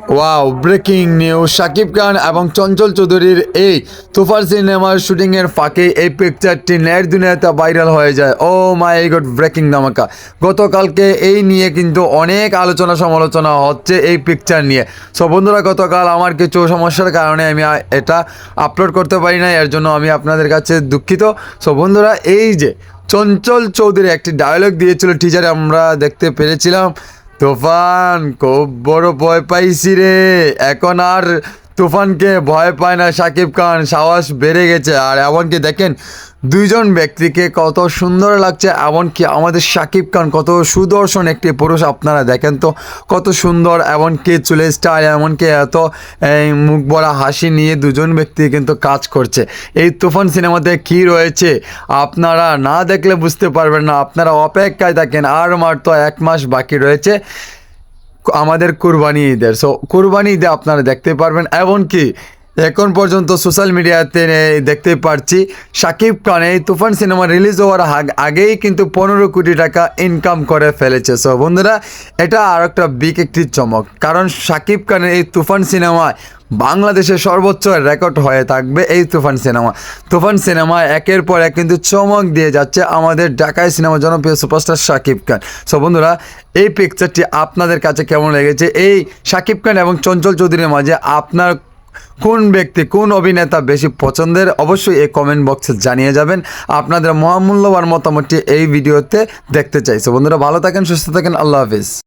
Wow breaking news Shakib Khan এবং চঞ্চল চৌধুরীর এই তুফার সিনেমার শুটিংয়ের ফাঁকে এই পিকচারটি নেট দুনিয়াতে ভাইরাল হয়ে যায়। ও মাই গড ব্রেকিং ধামাকা। গতকালকে এই নিয়ে কিন্তু অনেক আলোচনা সমালোচনা হচ্ছে এই পিকচার নিয়ে। সো বন্ধুরা, গতকাল আমার কিছু সমস্যার কারণে আমি এটা আপলোড করতে পারি না এর জন্য আমি আপনাদের কাছে দুঃখিত। সো বন্ধুরা, এই যে চঞ্চল চৌধুরী একটি ডায়লগ দিয়েছিল টিচারে আমরা দেখতে পেরেছিলাম। তুফান খুব বড় ভয় পাইছি রে। এখন আর তুফানকে ভয় পায় না সাকিব খান সাহস বেড়ে গেছে। আর এমনকি দেখেন দুইজন ব্যক্তিকে কত সুন্দর লাগছে এমনকি আমাদের সাকিব খান কত সুদর্শন একটি পুরুষ আপনারা দেখেন তো কত সুন্দর এমনকি চুলের স্টাইল এমনকি এত এই, মুখ ভরা হাসি নিয়ে দুজন ব্যক্তি কিন্তু কাজ করছে। এই তুফান সিনেমাতে কি রয়েছে আপনারা না দেখলে বুঝতে পারবেন না আপনারা অপেক্ষায় থাকেন আর মাত্র এক মাস বাকি রয়েছে। আমাদের কুরবানি ঈদের। সো কুরবানি ঈদে আপনারা দেখতে পারবেন এমনকি এখন পর্যন্ত সোশ্যাল মিডিয়াতে দেখতে পারছি, শাকিব খান তুফান সিনেমা রিলিজ হওয়ার আগ- আগেই কিন্তু পনেরো কোটি টাকা ইনকাম করে ফেলেছে। সো বন্ধুরা, এটা আর একটা বিগ একটি চমক। কারণ শাকিব খানের এই তুফান সিনেমায় বাংলাদেশের সর্বোচ্চ রেকর্ড হয়ে থাকবে এই তুফান সিনেমা। তুফান সিনেমা একের পর এক কিন্তু চমক দিয়ে যাচ্ছে আমাদের ঢাকায় সিনেমা জনপ্রিয় সুপারস্টার শাকিব খান। সো বন্ধুরা, এই পিকচারটি আপনাদের কাছে কেমন লেগেছে? এই শাকিব খান এবং চঞ্চল চৌধুরীর মাঝে আপনার কোন ব্যক্তি কোন অভিনেতা বেশি পছন্দের অবশ্যই এই কমেন্ট বক্সে জানিয়ে যাবেন। আপনাদের মহামূল্যবান মতামতটি এই ভিডিওতে দেখতে চাইছে বন্ধুরা, ভালো থাকেন, সুস্থ থাকেন, আল্লাহ হাফিজ।